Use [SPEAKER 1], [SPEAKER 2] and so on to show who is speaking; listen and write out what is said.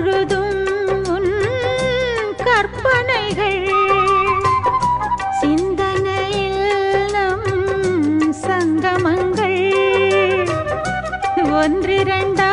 [SPEAKER 1] பொழுதும் உன் கற்பனைகள் சிந்தனையில் நம் சங்கமங்கள் ஒன்றிரண்டா